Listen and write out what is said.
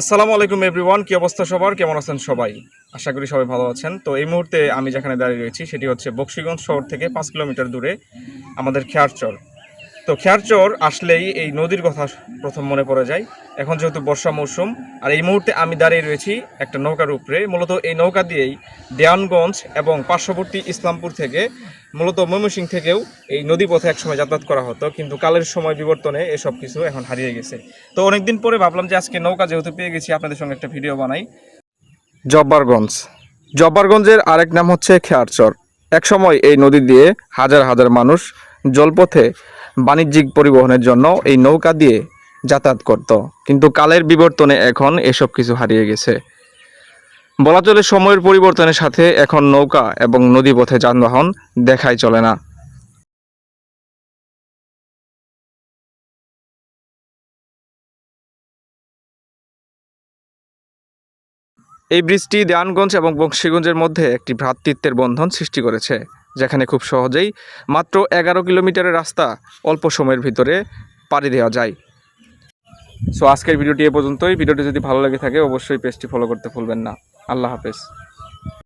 আসসালামু আলাইকুম এভরিওয়ান কী অবস্থা সবার? কেমন আছেন সবাই? আশা করি সবাই ভালো আছেন। তো এই মুহূর্তে আমি যেখানে দাঁড়িয়ে রয়েছি, সেটি হচ্ছে বক্সিগঞ্জ শহর থেকে পাঁচ কিলোমিটার দূরে আমাদের খেয়ারচর। তো খেয়ারচর আসলেই এই নদীর কথা প্রথম মনে পড়ে যায়। এখন যেহেতু বর্ষা মৌসুম, আর এই মুহূর্তে আমি দাঁড়িয়ে রয়েছি একটা নৌকার উপরে। মূলত এই নৌকা দিয়েই দেয়ানগঞ্জ এবং পার্শ্ববর্তী ইসলামপুর থেকে, মূলত ময়মনসিং থেকেও এই নদী পথে একসময় যাতায়াত করা হতো, কিন্তু কালের সময় বিবর্তনে এসব কিছু এখন হারিয়ে গেছে। তো অনেকদিন পরে ভাবলাম যে আজকে নৌকা যেহেতু পেয়ে গেছি, আপনাদের সঙ্গে একটা ভিডিও বানাই। জব্বারগঞ্জ। জব্বারগঞ্জের আরেক নাম হচ্ছে খেয়ারচর। একসময় এই নদী দিয়ে হাজার হাজার মানুষ জলপথে বাণিজ্যিক পরিবহনের জন্য এই নৌকা দিয়ে যাতায়াত করত। কিন্তু কালের বিবর্তনে এখন এসব কিছু হারিয়ে গেছে। বলা চলে সময়ের পরিবর্তনের সাথে এখন নৌকা এবং নদীপথে যানবাহন দেখাই চলে না। এই ব্রিজটি দেয়ানগঞ্জ এবং বংশীগঞ্জের মধ্যে একটি ভ্রাতৃত্বের বন্ধন সৃষ্টি করেছে, যেখানে খুব সহজেই মাত্র এগারো কিলোমিটারের রাস্তা অল্প সময়ের ভিতরে পাড়ি দেওয়া যায়। সো আজকের ভিডিওটি এ পর্যন্তই। ভিডিওটি যদি ভালো লেগে থাকে, অবশ্যই পেজটি ফলো করতে ভুলবেন না। আল্লাহ হাফেজ।